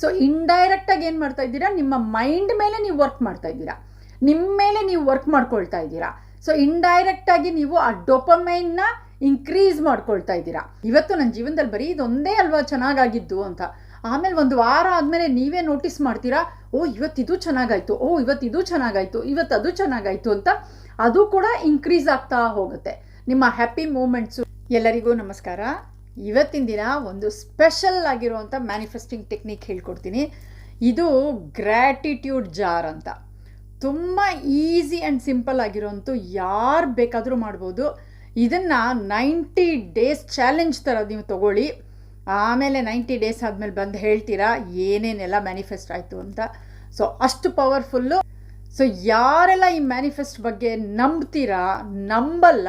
So ಇಂಡೈರೆಕ್ಟಾಗಿ ಏನು ಮಾಡ್ತಾ ಇದ್ದೀರಾ? ನಿಮ್ಮ ಮೈಂಡ್ ಮೇಲೆ ನೀವು ವರ್ಕ್ ಮಾಡ್ತಾ ಇದ್ದೀರಾ. ನಿಮ್ಮ ಮೇಲೆ ನೀವು ವರ್ಕ್ ಮಾಡ್ಕೊಳ್ತಾ ಇದ್ದೀರಾ. ಸೊ ಇಂಡೈರೆಕ್ಟಾಗಿ ನೀವು ಆ ಡೊಪಮೈನ್ನ ಇನ್ಕ್ರೀಸ್ ಮಾಡ್ಕೊಳ್ತಾ ಇದ್ದೀರಾ. ಇವತ್ತು ನನ್ನ ಜೀವನದಲ್ಲಿ ಬರೀ ಇದೊಂದೇ ಅಲ್ವಾ ಚೆನ್ನಾಗಾಗಿದ್ದು ಅಂತ. ಆಮೇಲೆ ಒಂದು ವಾರ ಆದಮೇಲೆ ನೀವೇ ನೋಟಿಸ್ ಮಾಡ್ತೀರಾ, ಓ ಇವತ್ತಿದು ಚೆನ್ನಾಗಾಯ್ತು. ಓ ಇದು ಚೆನ್ನಾಗಾಯ್ತು. ಇವತ್ತು ಅದು ಚೆನ್ನಾಗಾಯ್ತು ಅಂತ. ಅದು ಕೂಡ ಇನ್ಕ್ರೀಸ್ ಆಗ್ತಾ ಹೋಗುತ್ತೆ. ನಿಮ್ಮ ಹ್ಯಾಪಿ ಮೂಮೆಂಟ್ಸು ಎಲ್ಲರಿಗೂ ನಮಸ್ಕಾರ. ಇವತ್ತಿನ ದಿನ ಒಂದು ಸ್ಪೆಷಲ್ ಆಗಿರುವಂಥ ಮ್ಯಾನಿಫೆಸ್ಟಿಂಗ್ ಟೆಕ್ನಿಕ್ ಹೇಳ್ಕೊಡ್ತೀನಿ. ಇದು ಗ್ರ್ಯಾಟಿಟ್ಯೂಡ್ ಜಾರ್ ಅಂತ. ತುಂಬ ಈಸಿ ಆ್ಯಂಡ್ ಸಿಂಪಲ್ ಆಗಿರೋಂಥ ಯಾರು ಬೇಕಾದರೂ ಮಾಡ್ಬೋದು. ಇದನ್ನು ನೈಂಟಿ ಡೇಸ್ ಚಾಲೆಂಜ್ ಥರ ನೀವು ತಗೊಳ್ಳಿ. ಆಮೇಲೆ ನೈಂಟಿ ಡೇಸ್ ಆದಮೇಲೆ ಬಂದು ಹೇಳ್ತೀರಾ, ಏನೇನೆಲ್ಲ ಮ್ಯಾನಿಫೆಸ್ಟ್ ಆಯಿತು ಅಂತ. ಸೊ ಅಷ್ಟು ಪವರ್ಫುಲ್ಲು ಸೊ ಯಾರೆಲ್ಲ ಈ ಮ್ಯಾನಿಫೆಸ್ಟ್ ಬಗ್ಗೆ ನಂಬ್ತೀರಾ, ನಂಬಲ್ಲ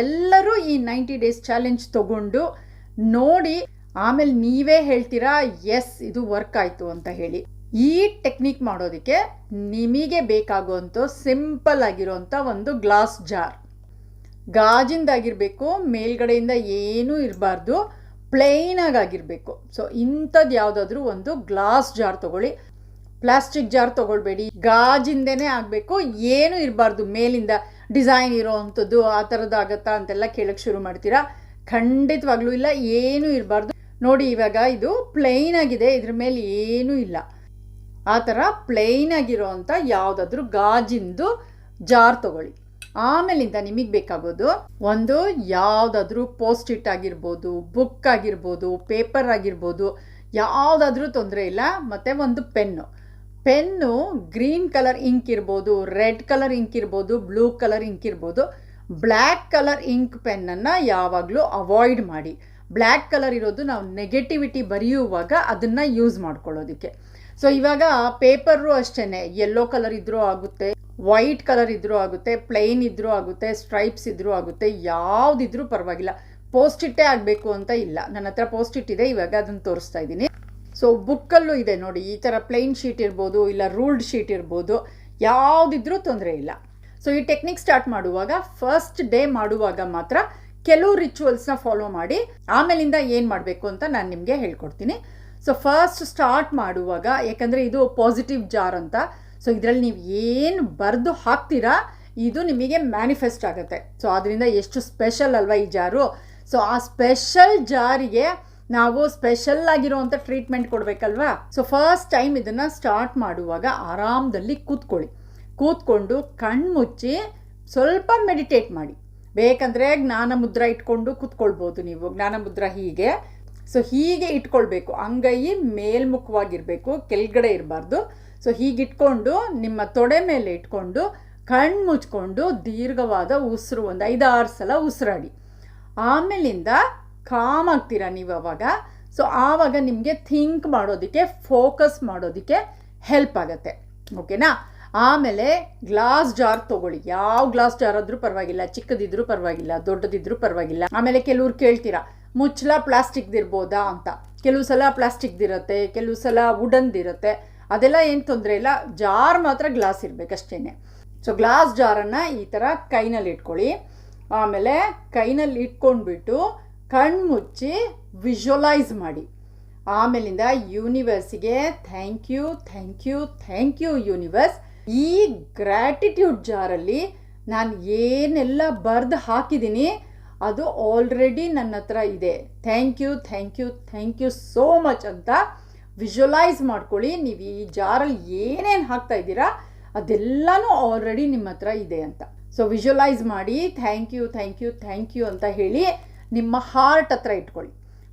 ಎಲ್ಲರೂ ಈ ನೈಂಟಿ ಡೇಸ್ ಚಾಲೆಂಜ್ ತಗೊಂಡು ನೋಡಿ, ಆಮೇಲೆ ನೀವೇ ಹೇಳ್ತೀರಾ ಎಸ್ ಇದು ವರ್ಕ್ ಆಯಿತು ಅಂತ ಹೇಳಿ. ಈ ಟೆಕ್ನಿಕ್ ಮಾಡೋದಕ್ಕೆ ನಿಮಗೆ ಬೇಕಾಗುವಂಥ ಸಿಂಪಲ್ ಆಗಿರೋಂಥ ಒಂದು ಗ್ಲಾಸ್ ಜಾರ್ ಗಾಜಿಂದಾಗಿರಬೇಕು, ಮೇಲ್ಗಡೆಯಿಂದ ಏನೂ ಇರಬಾರ್ದು ಪ್ಲೇನಾಗಿ ಆಗಿರಬೇಕು. ಸೊ ಇಂಥದ್ದು ಯಾವುದಾದ್ರೂ ಒಂದು ಗ್ಲಾಸ್ ಜಾರ್ ತಗೊಳ್ಳಿ. ಪ್ಲಾಸ್ಟಿಕ್ ಜಾರ್ ತೊಗೊಳ್ಬೇಡಿ. ಗಾಜಿಂದೇನೆ ಆಗಬೇಕು, ಏನೂ ಇರಬಾರ್ದು ಮೇಲಿಂದ. ಡಿಸೈನ್ ಇರೋ ಅಂಥದ್ದು ಆ ಥರದ್ದು ಆಗತ್ತಾ ಅಂತೆಲ್ಲ ಕೇಳಕ್ಕೆ ಶುರು ಮಾಡ್ತೀರಾ? ಖಂಡಿತವಾಗ್ಲೂ ಇಲ್ಲ, ಏನೂ ಇರಬಾರ್ದು. ನೋಡಿ, ಇವಾಗ ಇದು ಪ್ಲೈನ್ ಆಗಿದೆ, ಇದ್ರ ಮೇಲೆ ಏನೂ ಇಲ್ಲ. ಆ ಥರ ಪ್ಲೈನ್ ಆಗಿರೋ ಅಂಥ ಯಾವುದಾದ್ರೂ ಗಾಜಿಂದು ಜಾರ್ ತಗೊಳ್ಳಿ. ಆಮೇಲಿಂದ ನಿಮಗೆ ಬೇಕಾಗೋದು ಒಂದು ಯಾವುದಾದ್ರೂ ಪೋಸ್ಟ್ ಇಟ್ ಆಗಿರ್ಬೋದು ಬುಕ್ ಆಗಿರ್ಬೋದು ಪೇಪರ್ ಆಗಿರ್ಬೋದು, ಯಾವುದಾದ್ರೂ ತೊಂದರೆ ಇಲ್ಲ, ಮತ್ತು ಒಂದು pen pen green colour ink ಇರ್ಬೋದು, ರೆಡ್ ಕಲರ್ ಇಂಕ್ ಇರ್ಬೋದು, ಬ್ಲೂ ಕಲರ್ ಇಂಕ್ ಇರ್ಬೋದು, ಬ್ಲ್ಯಾಕ್ ಕಲರ್ ಇಂಕ್ ಪೆನ್ನನ್ನು ಯಾವಾಗಲೂ ಅವಾಯ್ಡ್ ಮಾಡಿ. ಬ್ಲ್ಯಾಕ್ ಕಲರ್ ಇರೋದು ನಾವು ನೆಗೆಟಿವಿಟಿ ಬರೆಯುವಾಗ ಅದನ್ನು ಯೂಸ್ ಮಾಡ್ಕೊಳ್ಳೋದಕ್ಕೆ. ಸೊ ಇವಾಗ ಪೇಪರು ಅಷ್ಟೇ ಯೆಲ್ಲೋ ಕಲರ್ ಇದ್ರೂ ಆಗುತ್ತೆ, ವೈಟ್ ಕಲರ್ ಇದ್ರೂ ಆಗುತ್ತೆ, ಪ್ಲೈನ್ ಇದ್ರೂ ಆಗುತ್ತೆ, ಸ್ಟ್ರೈಪ್ಸ್ ಇದ್ರೂ ಆಗುತ್ತೆ, ಯಾವುದಿದ್ರೂ ಪರವಾಗಿಲ್ಲ. ಪೋಸ್ಟ್ ಇಟ್ಟೇ ಆಗಬೇಕು ಅಂತ ಇಲ್ಲ. ನನ್ನ ಹತ್ರ ಪೋಸ್ಟ್ ಇಟ್ ಇವಾಗ ಅದನ್ನು ತೋರಿಸ್ತಾ ಇದ್ದೀನಿ. ಸೊ ಬುಕ್ಕಲ್ಲೂ ಇದೆ ನೋಡಿ, ಈ ಥರ ಪ್ಲೈನ್ ಶೀಟ್ ಇರ್ಬೋದು ಇಲ್ಲ ರೂಲ್ಡ್ ಶೀಟ್ ಇರ್ಬೋದು, ಯಾವುದಿದ್ರೂ ತೊಂದರೆ ಇಲ್ಲ. ಸೊ ಈ ಟೆಕ್ನಿಕ್ ಸ್ಟಾರ್ಟ್ ಮಾಡುವಾಗ ಫಸ್ಟ್ ಡೇ ಮಾಡುವಾಗ ಮಾತ್ರ ಕೆಲವು ರಿಚುವಲ್ಸ್ನ ಫಾಲೋ ಮಾಡಿ, ಆಮೇಲಿಂದ ಏನು ಮಾಡಬೇಕು ಅಂತ ನಾನು ನಿಮಗೆ ಹೇಳ್ಕೊಡ್ತೀನಿ. ಸೊ ಫಸ್ಟ್ ಸ್ಟಾರ್ಟ್ ಮಾಡುವಾಗ ಯಾಕಂದರೆ ಇದು ಪಾಸಿಟಿವ್ ಜಾರ್ ಅಂತ. ಸೊ ಇದರಲ್ಲಿ ನೀವು ಏನು ಬರೆದು ಹಾಕ್ತೀರಾ, ಇದು ನಿಮಗೆ ಮ್ಯಾನಿಫೆಸ್ಟ್ ಆಗುತ್ತೆ. ಸೊ ಅದರಿಂದ ಎಷ್ಟು ಸ್ಪೆಷಲ್ ಅಲ್ವಾ ಈ ಜಾರು ಸೊ ಆ ಸ್ಪೆಷಲ್ ಜಾರಿಗೆ ನಾವು ಸ್ಪೆಷಲ್ ಆಗಿರುವಂಥ ಟ್ರೀಟ್ಮೆಂಟ್ ಕೊಡಬೇಕಲ್ವಾ? ಸೊ ಫಸ್ಟ್ ಟೈಮ್ ಇದನ್ನು ಸ್ಟಾರ್ಟ್ ಮಾಡುವಾಗ ಆರಾಮದಲ್ಲಿ ಕೂತ್ಕೊಳ್ಳಿ. ಕೂತ್ಕೊಂಡು ಕಣ್ಮುಚ್ಚಿ ಸ್ವಲ್ಪ ಮೆಡಿಟೇಟ್ ಮಾಡಿ. ಬೇಕಂದರೆ ಜ್ಞಾನ ಮುದ್ರ ಇಟ್ಕೊಂಡು ಕೂತ್ಕೊಳ್ಬೋದು ನೀವು. ಜ್ಞಾನ ಮುದ್ರ ಹೀಗೆ. ಸೊ ಹೀಗೆ ಇಟ್ಕೊಳ್ಬೇಕು. ಅಂಗೈ ಮೇಲ್ಮುಖವಾಗಿರಬೇಕು, ಕೆಳಗಡೆ ಇರಬಾರ್ದು. ಸೊ ಹೀಗಿಟ್ಕೊಂಡು ನಿಮ್ಮ ತೊಡೆ ಮೇಲೆ ಇಟ್ಕೊಂಡು ಕಣ್ಣು ಮುಚ್ಕೊಂಡು ದೀರ್ಘವಾದ ಉಸಿರು, ಒಂದು ಐದಾರು ಸಲ ಉಸಿರಾಡಿ. ಆಮೇಲಿಂದ ಕಾಮ್ ಆಗ್ತೀರಾ ನೀವು ಅವಾಗ? ಸೊ ಆವಾಗ ನಿಮಗೆ ಥಿಂಕ್ ಮಾಡೋದಕ್ಕೆ ಫೋಕಸ್ ಮಾಡೋದಕ್ಕೆ ಹೆಲ್ಪ್ ಆಗುತ್ತೆ. ಓಕೆನಾ ಆಮೇಲೆ ಗ್ಲಾಸ್ ಜಾರ್ ತೊಗೊಳ್ಳಿ. ಯಾವ ಗ್ಲಾಸ್ ಜಾರ್ ಆದರೂ ಪರವಾಗಿಲ್ಲ, ಚಿಕ್ಕದಿದ್ರೂ ಪರವಾಗಿಲ್ಲ, ದೊಡ್ಡದಿದ್ರೂ ಪರವಾಗಿಲ್ಲ. ಆಮೇಲೆ ಕೆಲವ್ರು ಕೇಳ್ತೀರಾ ಮುಚ್ಚಲ ಪ್ಲಾಸ್ಟಿಕ್ದಿರ್ಬೋದಾ? ಅಂತ. ಕೆಲವು ಸಲ ಪ್ಲಾಸ್ಟಿಕ್ದಿರುತ್ತೆ, ಕೆಲವು ಸಲ ವುಡನ್ದಿರುತ್ತೆ ಅದೆಲ್ಲ ಏನು ತೊಂದರೆ ಇಲ್ಲ. ಜಾರ್ ಮಾತ್ರ ಗ್ಲಾಸ್ ಇರಬೇಕಷ್ಟೇ ಸೊ ಗ್ಲಾಸ್ ಜಾರನ್ನು ಈ ಥರ ಕೈನಲ್ಲಿ ಇಟ್ಕೊಳ್ಳಿ. ಆಮೇಲೆ ಕೈನಲ್ಲಿ ಇಟ್ಕೊಂಡ್ಬಿಟ್ಟು ಕಣ್ಣು ಮುಚ್ಚಿ ವಿಜುವಲೈಸ್ ಮಾಡಿ. ಆಮೇಲಿಂದ ಯೂನಿವರ್ಸಿಗೆ thank you thank you thank you universe ಈ ಗ್ರ್ಯಾಟಿಟ್ಯೂಡ್ ಜಾರಲ್ಲಿ ನಾನು ಏನೆಲ್ಲ ಬರೆದು ಹಾಕಿದ್ದೀನಿ ಅದು ಆಲ್ರೆಡಿ ನನ್ನ ಹತ್ರ ಇದೆ. Thank you thank you thank you so much ಅಂತ ವಿಜುವಲೈಸ್ ಮಾಡ್ಕೊಳ್ಳಿ. ನೀವು ಈ ಜಾರಲ್ಲಿ ಏನೇನು ಹಾಕ್ತಾ ಇದ್ದೀರಾ ಅದೆಲ್ಲನೂ ಆಲ್ರೆಡಿ ನಿಮ್ಮ ಹತ್ರ ಇದೆ ಅಂತ. ಸೊ ವಿಜುವಲೈಸ್ ಮಾಡಿ thank you thank you thank you ಅಂತ ಹೇಳಿ ನಿಮ್ಮ ಹಾರ್ಟ್ ಹತ್ರ ಇಟ್ಕೊಳ್ಳಿ.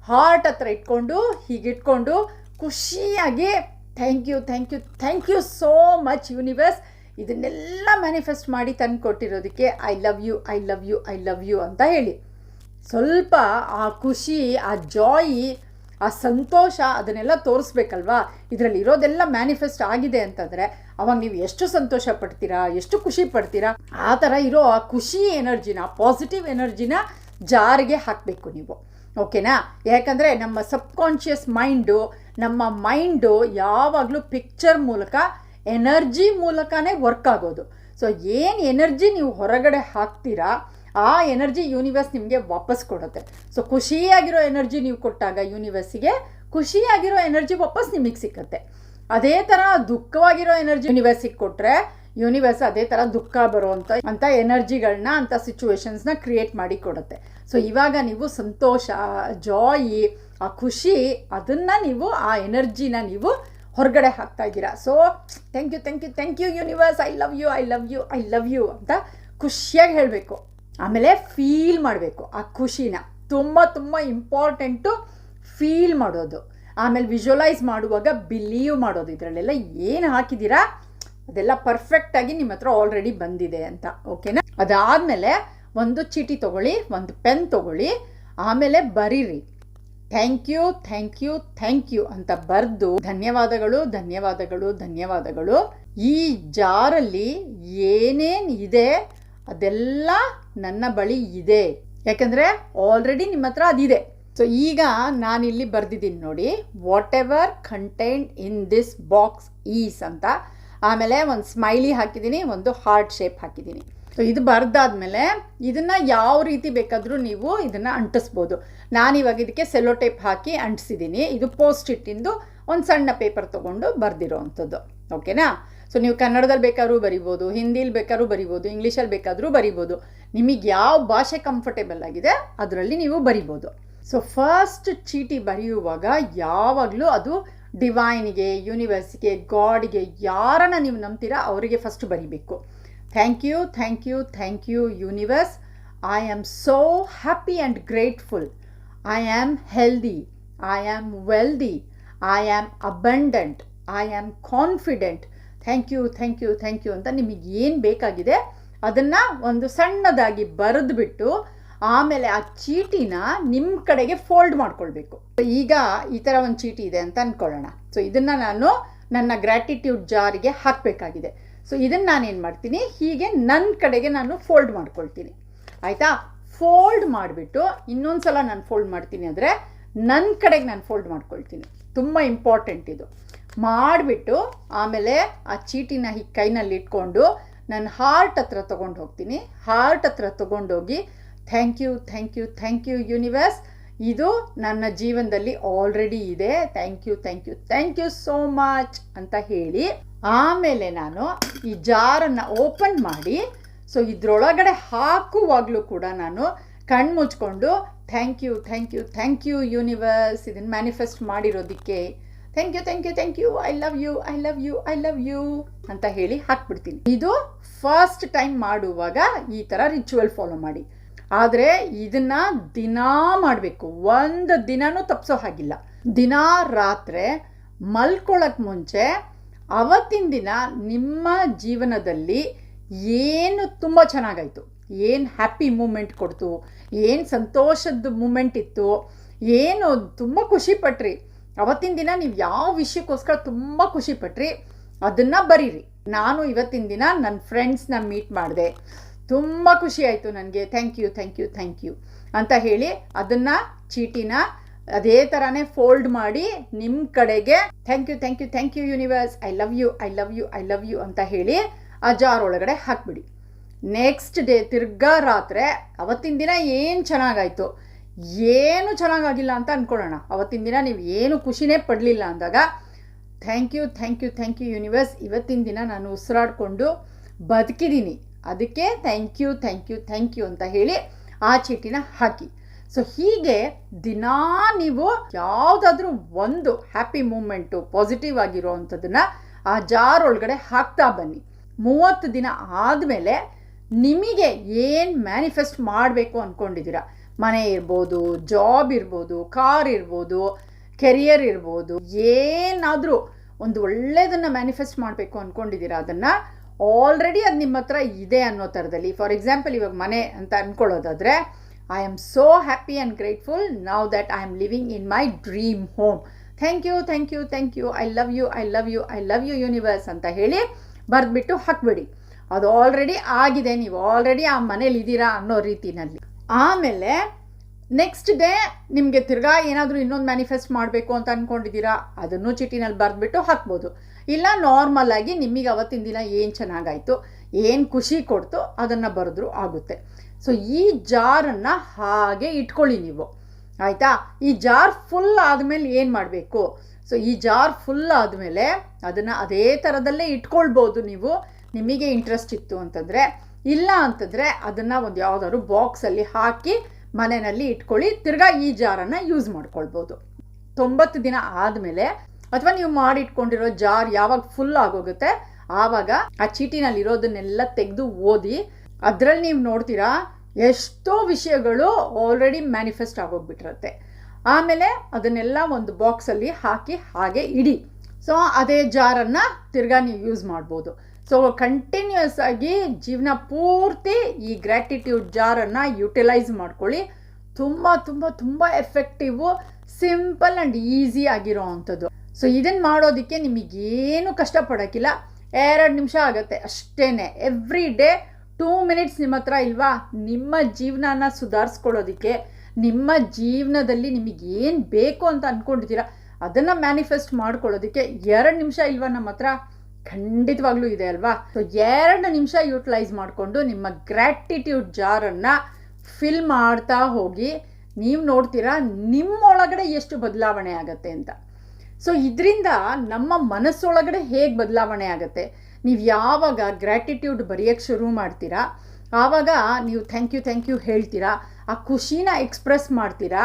ಹಾರ್ಟ್ ಹತ್ರ ಇಟ್ಕೊಂಡು, ಹೀಗಿಟ್ಕೊಂಡು ಖುಷಿಯಾಗಿ thank you thank you thank you so much universe ಇದನ್ನೆಲ್ಲ ಮ್ಯಾನಿಫೆಸ್ಟ್ ಮಾಡಿ ತಂದು ಕೊಟ್ಟಿರೋದಕ್ಕೆ I love you I love you I love you ಅಂತ ಹೇಳಿ. ಸ್ವಲ್ಪ ಆ ಖುಷಿ, ಆ ಜಾಯ್ ಆ ಸಂತೋಷ ಅದನ್ನೆಲ್ಲ ತೋರಿಸ್ಬೇಕಲ್ವಾ? ಇದರಲ್ಲಿ ಇರೋದೆಲ್ಲ ಮ್ಯಾನಿಫೆಸ್ಟ್ ಆಗಿದೆ ಅಂತಂದರೆ ಅವಾಗ ನೀವು ಎಷ್ಟು ಸಂತೋಷ ಪಡ್ತೀರಾ, ಎಷ್ಟು ಖುಷಿ ಪಡ್ತೀರಾ, ಆ ಥರ ಇರೋ ಆ ಖುಷಿ ಎನರ್ಜಿನ ಪಾಸಿಟಿವ್ ಎನರ್ಜಿನ ಜಾರಿಗೆ ಹಾಕಬೇಕು ನೀವು. ಓಕೆನಾ? ಯಾಕಂದರೆ ನಮ್ಮ ಸಬ್ಕಾನ್ಷಿಯಸ್ ಮೈಂಡು, ನಮ್ಮ ಮೈಂಡು ಯಾವಾಗಲೂ ಪಿಕ್ಚರ್ ಮೂಲಕ, ಎನರ್ಜಿ ಮೂಲಕನೇ ವರ್ಕ್ ಆಗೋದು. ಸೊ, ಏನು ಎನರ್ಜಿ ನೀವು ಹೊರಗಡೆ ಹಾಕ್ತೀರಾ, ಆ ಎನರ್ಜಿ ಯೂನಿವರ್ಸ್ ನಿಮಗೆ ವಾಪಸ್ ಕೊಡುತ್ತೆ. ಸೊ, ಖುಷಿಯಾಗಿರೋ ಎನರ್ಜಿ ನೀವು ಕೊಟ್ಟಾಗ ಯೂನಿವರ್ಸಿಗೆ ಖುಷಿಯಾಗಿರೋ ಎನರ್ಜಿ ವಾಪಸ್ ನಿಮಗೆ ಸಿಕ್ಕತ್ತೆ. ಅದೇ ಥರ ದುಃಖವಾಗಿರೋ ಎನರ್ಜಿ ಯೂನಿವರ್ಸಿಗೆ ಕೊಟ್ಟರೆ ಯೂನಿವರ್ಸ್ ಅದೇ ಥರ ದುಃಖ ಬರುವಂಥ ಅಂಥ ಎನರ್ಜಿಗಳನ್ನ ಅಂಥ ಸಿಚುವೇಶನ್ಸ್ನ ಕ್ರಿಯೇಟ್ ಮಾಡಿ ಕೊಡುತ್ತೆ. ಸೊ ಇವಾಗ ನೀವು ಸಂತೋಷ ಜಾಯಿ ಆ ಖುಷಿ, ಅದನ್ನು ನೀವು, ಆ ಎನರ್ಜಿನ ನೀವು ಹೊರಗಡೆ ಹಾಕ್ತಾ ಇದ್ದೀರಾ. So thank you thank you thank you universe I love you I love you I love you ಅಂತ ಖುಷಿಯಾಗಿ ಹೇಳಬೇಕು. ಆಮೇಲೆ ಫೀಲ್ ಮಾಡಬೇಕು, ಆ ಖುಷಿನ. ತುಂಬ ತುಂಬ ಇಂಪಾರ್ಟೆಂಟು ಫೀಲ್ ಮಾಡೋದು. ಆಮೇಲೆ ವಿಜುವಲೈಸ್ ಮಾಡುವಾಗ ಬಿಲೀವ್ ಮಾಡೋದು. ಇದರಲ್ಲೆಲ್ಲ ಏನು ಹಾಕಿದ್ದೀರಾ? ಅದೆಲ್ಲ ಪರ್ಫೆಕ್ಟಾಗಿ ನಿಮ್ಮ ಹತ್ರ ಆಲ್ರೆಡಿ ಬಂದಿದೆ ಅಂತ ಓಕೆನಾ ಅದಾದಮೇಲೆ ಒಂದು ಚೀಟಿ ತಗೊಳ್ಳಿ, ಒಂದು ಪೆನ್ ತಗೊಳ್ಳಿ, ಆಮೇಲೆ ಬರೀರಿ. Thank you thank you thank you ಅಂತ ಬರೆದು ಧನ್ಯವಾದಗಳು ಧನ್ಯವಾದಗಳು ಧನ್ಯವಾದಗಳು. ಈ ಜಾರಲ್ಲಿ ಏನೇನು ಇದೆ ಅದೆಲ್ಲ ನನ್ನ ಬಳಿ ಇದೆ. ಯಾಕಂದರೆ ಆಲ್ರೆಡಿ ನಿಮ್ಮ ಹತ್ರ ಅದಿದೆ ಸೊ ಈಗ ನಾನಿಲ್ಲಿ ಬರೆದಿದ್ದೀನಿ ನೋಡಿ whatever content in this box is ಅಂತ. ಆಮೇಲೆ ಒಂದು ಸ್ಮೈಲಿ ಹಾಕಿದ್ದೀನಿ ಒಂದು ಹಾರ್ಟ್ ಶೇಪ್ ಹಾಕಿದ್ದೀನಿ ಸೊ ಇದು ಬರ್ದಾದ್ಮೇಲೆ ಇದನ್ನು ಯಾವ ರೀತಿ ಬೇಕಾದರೂ ನೀವು ಇದನ್ನು ಅಂಟಿಸ್ಬೋದು. ನಾನಿವಾಗ ಇದಕ್ಕೆ ಸೆಲೋ ಟೇಪ್ ಹಾಕಿ ಅಂಟಿಸಿದ್ದೀನಿ ಇದು ಪೋಸ್ಟ್ ಇಟ್ಟಿಂದು ಒಂದು ಸಣ್ಣ ಪೇಪರ್ ತೊಗೊಂಡು ಬರೆದಿರೋ ಅಂಥದ್ದು ಓಕೆನಾ? ಸೊ ನೀವು ಕನ್ನಡದಲ್ಲಿ ಬೇಕಾದ್ರೂ ಬರಿಬೋದು, ಹಿಂದಿಲಿ ಬೇಕಾದ್ರೂ ಬರಿಬೋದು, ಇಂಗ್ಲೀಷಲ್ಲಿ ಬೇಕಾದರೂ ಬರಿಬೋದು. ನಿಮಗೆ ಯಾವ ಭಾಷೆ ಕಂಫರ್ಟೇಬಲ್ ಆಗಿದೆ ಅದರಲ್ಲಿ ನೀವು ಬರಿಬೋದು. ಸೊ ಫಸ್ಟ್ ಚೀಟಿ ಬರೆಯುವಾಗ ಯಾವಾಗಲೂ ಅದು ಡಿವೈನ್ಗೆ ಯೂನಿವರ್ಸ್ಗೆ ಗಾಡ್ಗೆ ಯಾರನ್ನ ನೀವು ನಂಬ್ತೀರಾ ಅವರಿಗೆ ಫಸ್ಟ್ ಬರೀಬೇಕು. Thank you thank you thank you universe I am so happy and grateful I am healthy I am wealthy I am abundant I am confident thank you thank you thank you ಅಂತ ನಿಮಗೆ ಏನು ಬೇಕಾಗಿದೆ ಅದನ್ನು ಒಂದು ಸಣ್ಣದಾಗಿ ಬರೆದುಬಿಟ್ಟು ಆಮೇಲೆ ಆ ಚೀಟಿನ ನಿಮ್ಮ ಕಡೆಗೆ ಫೋಲ್ಡ್ ಮಾಡ್ಕೊಳ್ಬೇಕು. ಈಗ ಈ ಥರ ಒಂದು ಚೀಟಿ ಇದೆ ಅಂತ ಅಂದ್ಕೊಳ್ಳೋಣ ಸೊ ಇದನ್ನು ನಾನು ನನ್ನ ಗ್ರ್ಯಾಟಿಟ್ಯೂಡ್ ಜಾರಿಗೆ ಹಾಕಬೇಕಾಗಿದೆ. ಸೊ ಇದನ್ನು ನಾನೇನು ಮಾಡ್ತೀನಿ? ಹೀಗೆ ನನ್ನ ಕಡೆಗೆ ನಾನು ಫೋಲ್ಡ್ ಮಾಡ್ಕೊಳ್ತೀನಿ. ಆಯಿತಾ? ಫೋಲ್ಡ್ ಮಾಡಿಬಿಟ್ಟು ಇನ್ನೊಂದು ಸಲ ನಾನು ಫೋಲ್ಡ್ ಮಾಡ್ತೀನಿ ಅಂದರೆ ನನ್ನ ಕಡೆಗೆ ನಾನು ಫೋಲ್ಡ್ ಮಾಡ್ಕೊಳ್ತೀನಿ. ತುಂಬ ಇಂಪಾರ್ಟೆಂಟ್ ಇದು. ಮಾಡಿಬಿಟ್ಟು ಆಮೇಲೆ ಆ ಚೀಟಿನ ಹೀಗೆ ಕೈನಲ್ಲಿ ಇಟ್ಕೊಂಡು ನಾನು ಹಾರ್ಟ್ ಹತ್ರ ತೊಗೊಂಡು ಹೋಗ್ತೀನಿ. ಹಾರ್ಟ್ ಹತ್ರ ತೊಗೊಂಡೋಗಿ thank you thank you thank you universe. ಇದು ನನ್ನ ಜೀವನದಲ್ಲಿ ಆಲ್ರೆಡಿ ಇದೆ. Thank you thank you thank you so much ಅಂತ ಹೇಳಿ ಆಮೇಲೆ ನಾನು ಈ ಜಾರನ್ನು ಓಪನ್ ಮಾಡಿ ಸೊ ಇದರೊಳಗಡೆ ಹಾಕುವಾಗಲೂ ಕೂಡ ನಾನು ಕಣ್ಣು ಮುಚ್ಕೊಂಡು thank you thank you thank you universe ಇದನ್ನು manifest ಮಾಡಿರೋದಕ್ಕೆ. Thank you thank you thank you I love you I love you I love you ಅಂತ ಹೇಳಿ ಹಾಕ್ಬಿಡ್ತೀನಿ. ಇದು ಫಸ್ಟ್ ಟೈಮ್ ಮಾಡುವಾಗ ಈ ಥರ ರಿಚುವಲ್ ಫಾಲೋ ಮಾಡಿ. ಆದರೆ ಇದನ್ನು ದಿನಾ ಮಾಡಬೇಕು. ಒಂದು ದಿನವೂ ತಪ್ಪಿಸೋ ಹಾಗಿಲ್ಲ. ದಿನಾ ರಾತ್ರಿ ಮಲ್ಕೊಳ್ಳೋಕ್ಕೆ ಮುಂಚೆ ಅವತ್ತಿನ ದಿನ ನಿಮ್ಮ ಜೀವನದಲ್ಲಿ ಏನು ತುಂಬ ಚೆನ್ನಾಗಾಯಿತು. ಏನು ಹ್ಯಾಪಿ ಮೂಮೆಂಟ್ ಕೊಡ್ತು. ಏನು ಸಂತೋಷದ ಮೂಮೆಂಟ್ ಇತ್ತು. ಏನು ತುಂಬ ಖುಷಿ ಪಟ್ರಿ. ಅವತ್ತಿನ ದಿನ ನೀವು ಯಾವ ವಿಷಯಕ್ಕೋಸ್ಕರ ತುಂಬ ಖುಷಿ ಪಟ್ರಿ, ಅದನ್ನು ಬರೀರಿ. ನಾನು ಇವತ್ತಿನ ದಿನ ನನ್ನ ಫ್ರೆಂಡ್ಸ್ನ ಮೀಟ್ ಮಾಡಿದೆ. ತುಂಬ ಖುಷಿ ಆಯಿತು ನನಗೆ. Thank you thank you thank you ಅಂತ ಹೇಳಿ ಅದನ್ನು, ಚೀಟಿನ ಅದೇ ಥರನೇ ಫೋಲ್ಡ್ ಮಾಡಿ ನಿಮ್ಮ ಕಡೆಗೆ thank you thank you thank you universe I love you I love you I love you ಅಂತ ಹೇಳಿ ಆ ಜಾರ್ ಒಳಗಡೆ ಹಾಕ್ಬಿಡಿ. ನೆಕ್ಸ್ಟ್ ಡೇ ತಿರ್ಗಾ ರಾತ್ರಿ ಅವತ್ತಿನ ದಿನ ಏನು ಚೆನ್ನಾಗಾಯಿತು? ಏನು ಚೆನ್ನಾಗಾಗಿಲ್ಲ ಅಂತ ಅಂದ್ಕೊಳ್ಳೋಣ ಅವತ್ತಿನ ದಿನ ನೀವು ಏನು ಖುಷಿನೇ ಪಡಲಿಲ್ಲ ಅಂದಾಗ thank you thank you thank you universe ಇವತ್ತಿನ ದಿನ ನಾನು ಉಸಿರಾಡಿಕೊಂಡು ಬದುಕಿದ್ದೀನಿ ಅದಕ್ಕೆ thank you thank you thank you ಅಂತ ಹೇಳಿ ಆ ಚೀಟಿನ ಹಾಕಿ. ಸೊ ಹೀಗೆ ದಿನಾ ನೀವು ಯಾವುದಾದ್ರೂ ಒಂದು ಹ್ಯಾಪಿ ಮೂಮೆಂಟು ಪಾಸಿಟಿವ್ ಆಗಿರೋ ಅಂಥದ್ದನ್ನ ಆ ಜಾರ್ ಒಳಗಡೆ ಹಾಕ್ತಾ ಬನ್ನಿ. ಮೂವತ್ತು ದಿನ ಆದಮೇಲೆ ನಿಮಗೆ ಏನು ಮ್ಯಾನಿಫೆಸ್ಟ್ ಮಾಡಬೇಕು ಅಂದ್ಕೊಂಡಿದ್ದೀರಾ ಮನೆ ಇರ್ಬೋದು ಜಾಬ್ ಇರ್ಬೋದು ಕಾರ್ ಇರ್ಬೋದು ಕೆರಿಯರ್ ಇರ್ಬೋದು, ಏನಾದರೂ ಒಂದು ಒಳ್ಳೆಯದನ್ನು ಮ್ಯಾನಿಫೆಸ್ಟ್ ಮಾಡಬೇಕು ಅಂದ್ಕೊಂಡಿದ್ದೀರಾ ಅದನ್ನು ಆಲ್ರೆಡಿ ಅದು ನಿಮ್ಮ ಹತ್ರ ಇದೆ ಅನ್ನೋ ಥರದಲ್ಲಿ. ಫಾರ್ ಎಕ್ಸಾಂಪಲ್ ಇವಾಗ ಮನೆ ಅಂತ ಅಂದ್ಕೊಳ್ಳೋದಾದರೆ I am so happy and grateful now that I am living in my dream home thank you thank you thank you I love you I love you I love you universe ಅಂತ ಹೇಳಿ ಬರೆದ್ಬಿಟ್ಟು ಹಾಕ್ಬಿಡಿ. ಅದು already ಆಗಿದೆ. ನೀವು already ಆ ಮನೇಲಿ ಇದ್ದೀರಾ ಅನ್ನೋ ರೀತಿನಲ್ಲಿ. ಆಮೇಲೆ ನೆಕ್ಸ್ಟ್ ಡೇ ನಿಮಗೆ ತಿರ್ಗಾ ಏನಾದರೂ ಇನ್ನೊಂದು ಮ್ಯಾನಿಫೆಸ್ಟ್ ಮಾಡಬೇಕು ಅಂತ ಅಂದ್ಕೊಂಡಿದ್ದೀರಾ ಅದನ್ನು ಚೀಟಿನಲ್ಲಿ ಬರೆದ್ಬಿಟ್ಟು ಹಾಕ್ಬೋದು. ಇಲ್ಲ ನಾರ್ಮಲ್ ಆಗಿ ನಿಮಗೆ ಅವತ್ತಿನ ದಿನ ಏನು ಚೆನ್ನಾಗಾಯಿತು, ಏನು ಖುಷಿ ಕೊಡ್ತು, ಅದನ್ನು ಬರೆದ್ರೂ ಆಗುತ್ತೆ. ಸೊ ಈ ಜಾರನ್ನು ಹಾಗೆ ಇಟ್ಕೊಳ್ಳಿ ನೀವು. ಆಯಿತಾ? ಈ ಜಾರ್ ಫುಲ್ ಆದಮೇಲೆ ಏನು ಮಾಡಬೇಕು? ಸೊ ಈ ಜಾರ್ ಫುಲ್ ಆದಮೇಲೆ ಅದನ್ನು ಅದೇ ಥರದಲ್ಲೇ ಇಟ್ಕೊಳ್ಬೋದು ನೀವು. ನಿಮಗೆ ಇಂಟ್ರೆಸ್ಟ್ ಇತ್ತು ಅಂತಂದರೆ, ಇಲ್ಲ ಅಂತಂದರೆ ಅದನ್ನು ಒಂದು ಯಾವುದಾದ್ರು ಬಾಕ್ಸಲ್ಲಿ ಹಾಕಿ ಮನೆಯಲ್ಲಿ ಇಟ್ಕೊಳ್ಳಿ, ತಿರ್ಗಾ ಈ ಜಾರನ್ನು ಯೂಸ್ ಮಾಡ್ಕೊಳ್ಬೋದು. ತೊಂಬತ್ತು ದಿನ ಆದಮೇಲೆ, ಅಥವಾ ನೀವು ಮಾಡಿಟ್ಕೊಂಡಿರೋ ಜಾರ್ ಯಾವಾಗ ಫುಲ್ ಆಗೋಗುತ್ತೆ, ಆವಾಗ ಆ ಚೀಟಿನಲ್ಲಿ ಇರೋದನ್ನೆಲ್ಲ ತೆಗೆದು ಓದಿ, ಅದರಲ್ಲಿ ನೀವು ನೋಡ್ತೀರಾ, ಎಷ್ಟೋ ವಿಷಯಗಳು ಆಲ್ರೆಡಿ ಮ್ಯಾನಿಫೆಸ್ಟ್ ಆಗೋಗ್ಬಿಟ್ಟಿರುತ್ತೆ ಆಮೇಲೆ ಅದನ್ನೆಲ್ಲ ಒಂದು ಬಾಕ್ಸಲ್ಲಿ ಹಾಕಿ ಹಾಗೆ ಇಡಿ. ಸೊ ಅದೇ ಜಾರನ್ನು ತಿರ್ಗಾ ನೀವು ಯೂಸ್ ಮಾಡ್ಬೋದು. ಸೊ ಕಂಟಿನ್ಯೂಸ್ ಆಗಿ ಜೀವನ ಪೂರ್ತಿ ಈ ಗ್ರ್ಯಾಟಿಟ್ಯೂಡ್ ಜಾರನ್ನು ಯುಟಿಲೈಸ್ ಮಾಡ್ಕೊಳ್ಳಿ. ತುಂಬ ತುಂಬ ತುಂಬ ಎಫೆಕ್ಟಿವು ಸಿಂಪಲ್ ಆ್ಯಂಡ್ ಈಸಿ ಆಗಿರೋ ಅಂಥದ್ದು. ಸೊ ಇದನ್ನು ಮಾಡೋದಕ್ಕೆ ನಿಮಗೇನು ಕಷ್ಟಪಡೋಕ್ಕಿಲ್ಲ. ಎರಡು ನಿಮಿಷ ಆಗುತ್ತೆ ಅಷ್ಟೇ ಎವ್ರಿ ಡೇ ಟೂ ಮಿನಿಟ್ಸ್ ನಿಮ್ಮ ಹತ್ರ ಇಲ್ವಾ? ನಿಮ್ಮ ಜೀವನನ ಸುಧಾರಿಸ್ಕೊಳ್ಳೋದಕ್ಕೆ, ನಿಮ್ಮ ಜೀವನದಲ್ಲಿ ನಿಮಗೆ ಏನು ಬೇಕು ಅಂತ ಅಂದ್ಕೊಂಡಿದ್ದೀರಾ ಅದನ್ನು ಮ್ಯಾನಿಫೆಸ್ಟ್ ಮಾಡ್ಕೊಳ್ಳೋದಕ್ಕೆ ಎರಡು ನಿಮಿಷ ಇಲ್ವಾ ನಮ್ಮ ಹತ್ರ? ಖಂಡಿತವಾಗ್ಲೂ ಇದೆ ಅಲ್ವಾ? ಸೊ ಎರಡು ನಿಮಿಷ ಯೂಟಿಲೈಸ್ ಮಾಡಿಕೊಂಡು ನಿಮ್ಮ ಗ್ರ್ಯಾಟಿಟ್ಯೂಡ್ ಜಾರನ್ನು ಫಿಲ್ ಮಾಡ್ತಾ ಹೋಗಿ, ನೀವು ನೋಡ್ತೀರಾ ನಿಮ್ಮೊಳಗಡೆ ಎಷ್ಟು ಬದಲಾವಣೆ ಆಗುತ್ತೆ ಅಂತ. ಸೊ ಇದರಿಂದ ನಮ್ಮ ಮನಸ್ಸೊಳಗಡೆ ಹೇಗೆ ಬದಲಾವಣೆ ಆಗುತ್ತೆ? ನೀವು ಯಾವಾಗ ಗ್ರ್ಯಾಟಿಟ್ಯೂಡ್ ಬರೆಯೋಕ್ಕೆ ಶುರು ಮಾಡ್ತೀರಾ? ಆವಾಗ ನೀವು ಥ್ಯಾಂಕ್ ಯು ಥ್ಯಾಂಕ್ ಯು ಹೇಳ್ತೀರಾ? ಆ ಖುಷಿನ ಎಕ್ಸ್ಪ್ರೆಸ್ ಮಾಡ್ತೀರಾ?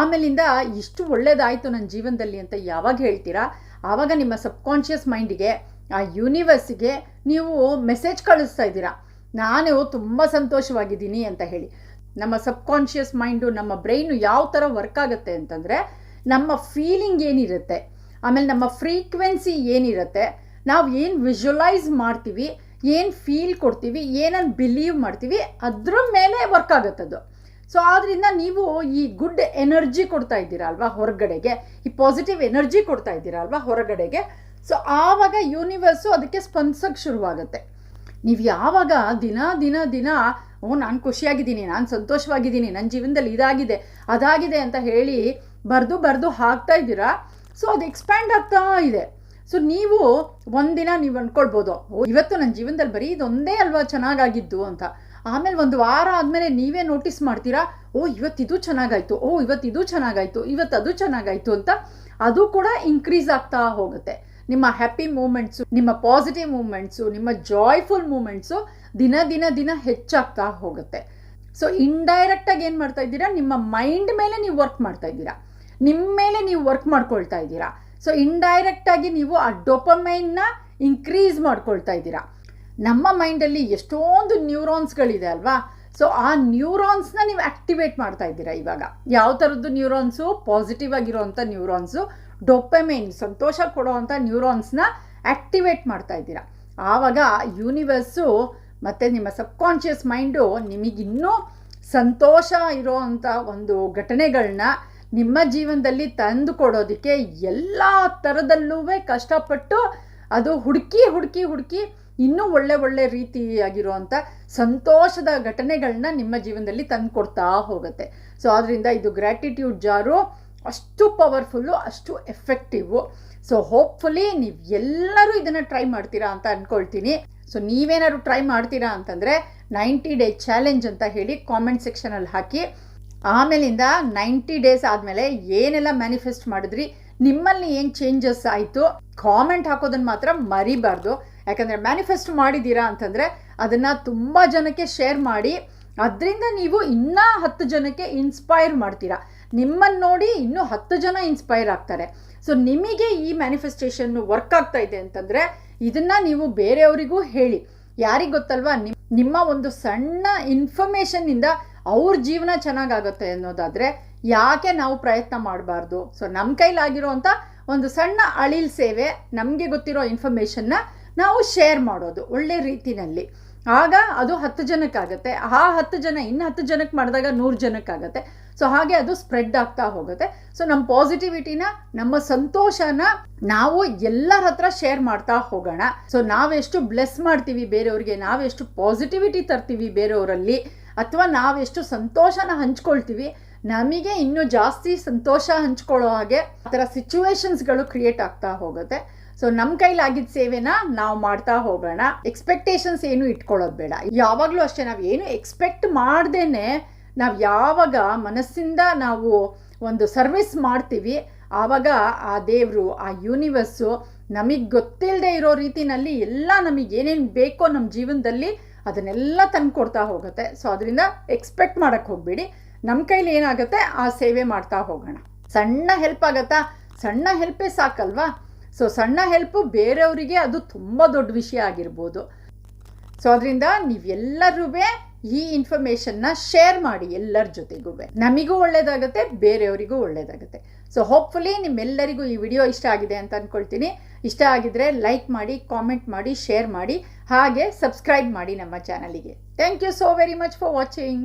ಆಮೇಲಿಂದ ಇಷ್ಟು ಒಳ್ಳೇದಾಯಿತು ನನ್ನ ಜೀವನದಲ್ಲಿ ಅಂತ ಯಾವಾಗ ಹೇಳ್ತೀರಾ? ಆವಾಗ ನಿಮ್ಮ ಸಬ್ಕಾನ್ಷಿಯಸ್ ಮೈಂಡಿಗೆ ಆ ಯೂನಿವರ್ಸಿಗೆ ನೀವು ಮೆಸೇಜ್ ಕಳಿಸ್ತಾ ಇದ್ದೀರಾ? ನಾನು ತುಂಬ ಸಂತೋಷವಾಗಿದ್ದೀನಿ ಅಂತ ಹೇಳಿ. ನಮ್ಮ ಸಬ್ಕಾನ್ಷಿಯಸ್ ಮೈಂಡು ನಮ್ಮ ಬ್ರೈನು ಯಾವ ಥರ ವರ್ಕ್ ಆಗುತ್ತೆ ಅಂತಂದರೆ, ನಮ್ಮ ಫೀಲಿಂಗ್ ಏನಿರುತ್ತೆ, ಆಮೇಲೆ ನಮ್ಮ ಫ್ರೀಕ್ವೆನ್ಸಿ ಏನಿರುತ್ತೆ, ನಾವು ಏನು ವಿಜುವಲೈಸ್ ಮಾಡ್ತೀವಿ, ಏನು ಫೀಲ್ ಕೊಡ್ತೀವಿ ಏನನ್ನು ಬಿಲೀವ್ ಮಾಡ್ತೀವಿ, ಅದ್ರ ಮೇಲೆ ವರ್ಕ್ ಆಗುತ್ತದು ಸೊ ಆದ್ದರಿಂದ ನೀವು ಈ ಗುಡ್ ಎನರ್ಜಿ ಕೊಡ್ತಾ ಇದ್ದೀರಾ ಅಲ್ವಾ, ಹೊರಗಡೆಗೆ? ಈ ಪಾಸಿಟಿವ್ ಎನರ್ಜಿ ಕೊಡ್ತಾ ಇದ್ದೀರಾ ಅಲ್ವಾ, ಹೊರಗಡೆಗೆ? ಸೊ ಆವಾಗ ಯೂನಿವರ್ಸು ಅದಕ್ಕೆ ಸ್ಪಂದಿಸೋಕ್ಕೆ ಶುರುವಾಗುತ್ತೆ. ನೀವು ಯಾವಾಗ ದಿನ ದಿನ ದಿನ, ಓ, ನಾನು ಖುಷಿಯಾಗಿದ್ದೀನಿ, ನಾನು ಸಂತೋಷವಾಗಿದ್ದೀನಿ ನನ್ನ ಜೀವನದಲ್ಲಿ ಇದಾಗಿದೆ, ಅದಾಗಿದೆ ಅಂತ ಹೇಳಿ ಬರೆದು ಬರೆದು ಹಾಕ್ತಾ ಇದ್ದೀರಾ? ಸೊ ಅದು ಎಕ್ಸ್ಪ್ಯಾಂಡ್ ಆಗ್ತಾ ಇದೆ. ಸೊ ನೀವು ಒಂದಿನ ನೀವು ಅಂದ್ಕೊಳ್ಬೋದು ಓ, ಇವತ್ತು ನನ್ನ ಜೀವನದಲ್ಲಿ ಬರೀ ಇದೊಂದೇ ಅಲ್ವಾ ಚೆನ್ನಾಗಾಗಿದ್ದು ಅಂತ. ಆಮೇಲೆ ಒಂದು ವಾರ ಆದಮೇಲೆ ನೀವೇ ನೋಟಿಸ್ ಮಾಡ್ತೀರಾ, ಓ ಇವತ್ತಿದು ಚೆನ್ನಾಗಾಯ್ತು, ಓ ಇವತ್ತಿದು ಚೆನ್ನಾಗಾಯ್ತು ಇವತ್ತು ಅದು ಚೆನ್ನಾಗಾಯ್ತು ಅಂತ, ಅದು ಕೂಡ ಇನ್ಕ್ರೀಸ್ ಆಗ್ತಾ ಹೋಗುತ್ತೆ. ನಿಮ್ಮ ಹ್ಯಾಪಿ ಮೂಮೆಂಟ್ಸು ನಿಮ್ಮ ಪಾಸಿಟಿವ್ ಮೂಮೆಂಟ್ಸು ನಿಮ್ಮ ಜಾಯ್ಫುಲ್ ಮೂಮೆಂಟ್ಸು ದಿನ ದಿನ ದಿನ ಹೆಚ್ಚಾಗ್ತಾ ಹೋಗುತ್ತೆ. ಸೊ ಇಂಡೈರೆಕ್ಟಾಗಿ ಏನು ಮಾಡ್ತಾ ಇದ್ದೀರಾ? ನಿಮ್ಮ ಮೈಂಡ್ ಮೇಲೆ ನೀವು ವರ್ಕ್ ಮಾಡ್ತಾ ಇದ್ದೀರಾ. ನಿಮ್ಮ ಮೇಲೆ ನೀವು ವರ್ಕ್ ಮಾಡ್ಕೊಳ್ತಾ ಇದ್ದೀರಾ. ಸೊ ಇಂಡೈರೆಕ್ಟಾಗಿ ನೀವು ಆ ಡೊಪಮೈನ್ನ ಇನ್ಕ್ರೀಸ್ ಮಾಡ್ಕೊಳ್ತಾ ಇದ್ದೀರಾ. ನಮ್ಮ ಮೈಂಡಲ್ಲಿ ಎಷ್ಟೊಂದು ನ್ಯೂರಾನ್ಸ್ಗಳಿದೆ ಅಲ್ವಾ? ಸೊ ಆ ನ್ಯೂರಾನ್ಸ್ನ ನೀವು ಆ್ಯಕ್ಟಿವೇಟ್ ಮಾಡ್ತಾ ಇದ್ದೀರಾ ಇವಾಗ. ಯಾವ ಥರದ್ದು ನ್ಯೂರಾನ್ಸು ಪಾಸಿಟಿವ್ ಆಗಿರೋವಂಥ ನ್ಯೂರಾನ್ಸು ಡೊಪಮೈನ್, ಸಂತೋಷ ಕೊಡೋವಂಥ ನ್ಯೂರಾನ್ಸ್ನ ಆ್ಯಕ್ಟಿವೇಟ್ ಮಾಡ್ತಾ ಇದ್ದೀರಾ. ಆವಾಗ ಯೂನಿವರ್ಸು ಮತ್ತು ನಿಮ್ಮ ಸಬ್ಕಾನ್ಷಿಯಸ್ ಮೈಂಡು ನಿಮಗಿನ್ನೂ ಸಂತೋಷ ಇರೋವಂಥ ಒಂದು ಘಟನೆಗಳನ್ನ ನಿಮ್ಮ ಜೀವನದಲ್ಲಿ ತಂದು ಕೊಡೋದಕ್ಕೆ ಎಲ್ಲ ಥರದಲ್ಲೂ ಕಷ್ಟಪಟ್ಟು ಅದು ಹುಡುಕಿ ಹುಡುಕಿ ಹುಡುಕಿ ಇನ್ನೂ ಒಳ್ಳೆ ಒಳ್ಳೆ ರೀತಿಯಾಗಿರುವಂಥ ಸಂತೋಷದ ಘಟನೆಗಳನ್ನ ನಿಮ್ಮ ಜೀವನದಲ್ಲಿ ತಂದು ಕೊಡ್ತಾ ಹೋಗುತ್ತೆ. ಸೊ ಆದ್ದರಿಂದ ಇದು ಗ್ರ್ಯಾಟಿಟ್ಯೂಡ್ ಜಾರು ಅಷ್ಟು ಪವರ್ಫುಲ್ಲು ಅಷ್ಟು ಎಫೆಕ್ಟಿವು ಸೊ ಹೋಪ್ಫುಲಿ ನೀವು ಎಲ್ಲರೂ ಇದನ್ನು ಟ್ರೈ ಮಾಡ್ತೀರಾ ಅಂತ ಅಂದ್ಕೊಳ್ತೀನಿ ಸೊ ನೀವೇನಾದ್ರು ಟ್ರೈ ಮಾಡ್ತೀರಾ ಅಂತಂದರೆ ನೈಂಟಿ ಡೇ ಚಾಲೆಂಜ್ ಅಂತ ಹೇಳಿ ಕಾಮೆಂಟ್ ಸೆಕ್ಷನಲ್ಲಿ ಹಾಕಿ. ಆಮೇಲಿಂದ ನೈಂಟಿ ಡೇಸ್ ಆದಮೇಲೆ ಏನೆಲ್ಲ ಮ್ಯಾನಿಫೆಸ್ಟ್ ಮಾಡಿದ್ರಿ, ನಿಮ್ಮಲ್ಲಿ ಏನು ಚೇಂಜಸ್ ಆಯಿತು ಕಾಮೆಂಟ್ ಹಾಕೋದನ್ನು ಮಾತ್ರ ಮರಿಬಾರ್ದು. ಯಾಕಂದರೆ ಮ್ಯಾನಿಫೆಸ್ಟ್ ಮಾಡಿದ್ದೀರಾ ಅಂತಂದರೆ ಅದನ್ನು ತುಂಬ ಜನಕ್ಕೆ ಶೇರ್ ಮಾಡಿ. ಅದರಿಂದ ನೀವು ಇನ್ನೂ ಹತ್ತು ಜನಕ್ಕೆ ಇನ್ಸ್ಪೈರ್ ಮಾಡ್ತೀರಾ. ನಿಮ್ಮನ್ನು ನೋಡಿ ಇನ್ನೂ ಹತ್ತು ಜನ ಇನ್ಸ್ಪೈರ್ ಆಗ್ತಾರೆ. ಸೊ ನಿಮಗೆ ಈ ಮ್ಯಾನಿಫೆಸ್ಟೇಷನ್ ವರ್ಕ್ ಆಗ್ತಾ ಇದೆ ಅಂತಂದರೆ, ಇದನ್ನು ನೀವು ಬೇರೆಯವರಿಗೂ ಹೇಳಿ. ಯಾರಿಗೆ ಗೊತ್ತಲ್ವಾ? ನಿಮ್, ನಿಮ್ಮ ಒಂದು ಸಣ್ಣ ಇನ್ಫಾರ್ಮೇಷನ್ನಿಂದ ಅವ್ರ ಜೀವನ ಚೆನ್ನಾಗಾಗುತ್ತೆ ಅನ್ನೋದಾದರೆ, ಯಾಕೆ ನಾವು ಪ್ರಯತ್ನ ಮಾಡಬಾರ್ದು? ಸೊ ನಮ್ಮ ಕೈಲಾಗಿರೋವಂಥ ಒಂದು ಸಣ್ಣ ಅಳಿಲ್ ಸೇವೆ ನಮಗೆ ಗೊತ್ತಿರೋ ಇನ್ಫಾರ್ಮೇಷನ್ನ ನಾವು ಶೇರ್ ಮಾಡೋದು ಒಳ್ಳೆ ರೀತಿನಲ್ಲಿ. ಆಗ ಅದು ಹತ್ತು ಜನಕ್ಕಾಗತ್ತೆ. ಆ ಹತ್ತು ಜನ, ಇನ್ನು ಹತ್ತು ಜನಕ್ಕೆ ಮಾಡಿದಾಗ ನೂರು ಜನಕ್ಕಾಗತ್ತೆ. ಸೊ ಹಾಗೆ ಅದು ಸ್ಪ್ರೆಡ್ ಆಗ್ತಾ ಹೋಗುತ್ತೆ. ಸೊ ನಮ್ಮ ಪಾಸಿಟಿವಿಟಿನ ನಮ್ಮ ಸಂತೋಷನ ನಾವು ಎಲ್ಲರ ಹತ್ರ ಶೇರ್ ಮಾಡ್ತಾ ಹೋಗೋಣ. ಸೊ ನಾವೆಷ್ಟು ಬ್ಲೆಸ್ ಮಾಡ್ತೀವಿ ಬೇರೆಯವ್ರಿಗೆ, ನಾವೆಷ್ಟು ಪಾಸಿಟಿವಿಟಿ ತರ್ತೀವಿ ಬೇರೆಯವರಲ್ಲಿ, ಅಥವಾ ನಾವೆಷ್ಟು ಸಂತೋಷನ ಹಂಚ್ಕೊಳ್ತೀವಿ, ನಮಗೆ ಇನ್ನೂ ಜಾಸ್ತಿ ಸಂತೋಷ ಹಂಚ್ಕೊಳ್ಳೋ ಹಾಗೆ ಆ ಥರ ಸಿಚುವೇಶನ್ಸ್ಗಳು ಕ್ರಿಯೇಟ್ ಆಗ್ತಾ ಹೋಗುತ್ತೆ. ಸೊ ನಮ್ಮ ಕೈಲಾಗಿದ್ದ ಸೇವೆನ ನಾವು ಮಾಡ್ತಾ ಹೋಗೋಣ. ಎಕ್ಸ್ಪೆಕ್ಟೇಷನ್ಸ್ ಏನು ಇಟ್ಕೊಳ್ಳೋದು ಬೇಡ. ಯಾವಾಗಲೂ ಅಷ್ಟೇ, ನಾವು ಏನು ಎಕ್ಸ್ಪೆಕ್ಟ್ ಮಾಡ್ದೇನೆ ನಾವು ಯಾವಾಗ ಮನಸ್ಸಿಂದ ನಾವು ಒಂದು ಸರ್ವಿಸ್ ಮಾಡ್ತೀವಿ, ಆವಾಗ ಆ ದೇವರು, ಆ ಯೂನಿವರ್ಸು ನಮಗೆ ಗೊತ್ತಿಲ್ಲದೆ ಇರೋ ರೀತಿನಲ್ಲಿ ಎಲ್ಲ ನಮಗೆ ಏನೇನು ಬೇಕೋ ನಮ್ಮ ಜೀವನದಲ್ಲಿ ಅದನ್ನೆಲ್ಲ ತಂದು ಕೊಡ್ತಾ ಹೋಗುತ್ತೆ. ಸೊ ಅದರಿಂದ ಎಕ್ಸ್ಪೆಕ್ಟ್ ಮಾಡೋಕ್ಕೆ ಹೋಗಬೇಡಿ. ನಮ್ಮ ಕೈಲಿ ಏನಾಗುತ್ತೆ, ಆ ಸೇವೆ ಮಾಡ್ತಾ ಹೋಗೋಣ. ಸಣ್ಣ ಹೆಲ್ಪ್ ಆಗತ್ತಾ? ಸಣ್ಣ ಹೆಲ್ಪೇ ಸಾಕಲ್ವಾ? ಸೊ ಸಣ್ಣ ಹೆಲ್ಪು ಬೇರೆಯವರಿಗೆ ಅದು ತುಂಬ ದೊಡ್ಡ ವಿಷಯ ಆಗಿರ್ಬೋದು. ಸೊ ಅದರಿಂದ ನೀವೆಲ್ಲರೂ ಈ ಇನ್ಫಾರ್ಮೇಷನ್ನ ಶೇರ್ ಮಾಡಿ ಎಲ್ಲರ ಜೊತೆಗೂ. ನಮಗೂ ಒಳ್ಳೇದಾಗುತ್ತೆ, ಬೇರೆಯವರಿಗೂ ಒಳ್ಳೇದಾಗುತ್ತೆ. ಸೊ ಹೋಪ್ಫುಲಿ ನಿಮ್ಮೆಲ್ಲರಿಗೂ ಈ ವಿಡಿಯೋ ಇಷ್ಟ ಆಗಿದೆ ಅಂತ ಅಂದ್ಕೊಳ್ತೀನಿ ಇಷ್ಟ ಆಗಿದ್ರೆ ಲೈಕ್ ಮಾಡಿ ಕಾಮೆಂಟ್ ಮಾಡಿ ಶೇರ್ ಮಾಡಿ, ಹಾಗೆ ಸಬ್ಸ್ಕ್ರೈಬ್ ಮಾಡಿ ನಮ್ಮ ಚಾನಲಿಗೆ thank you so very much for watching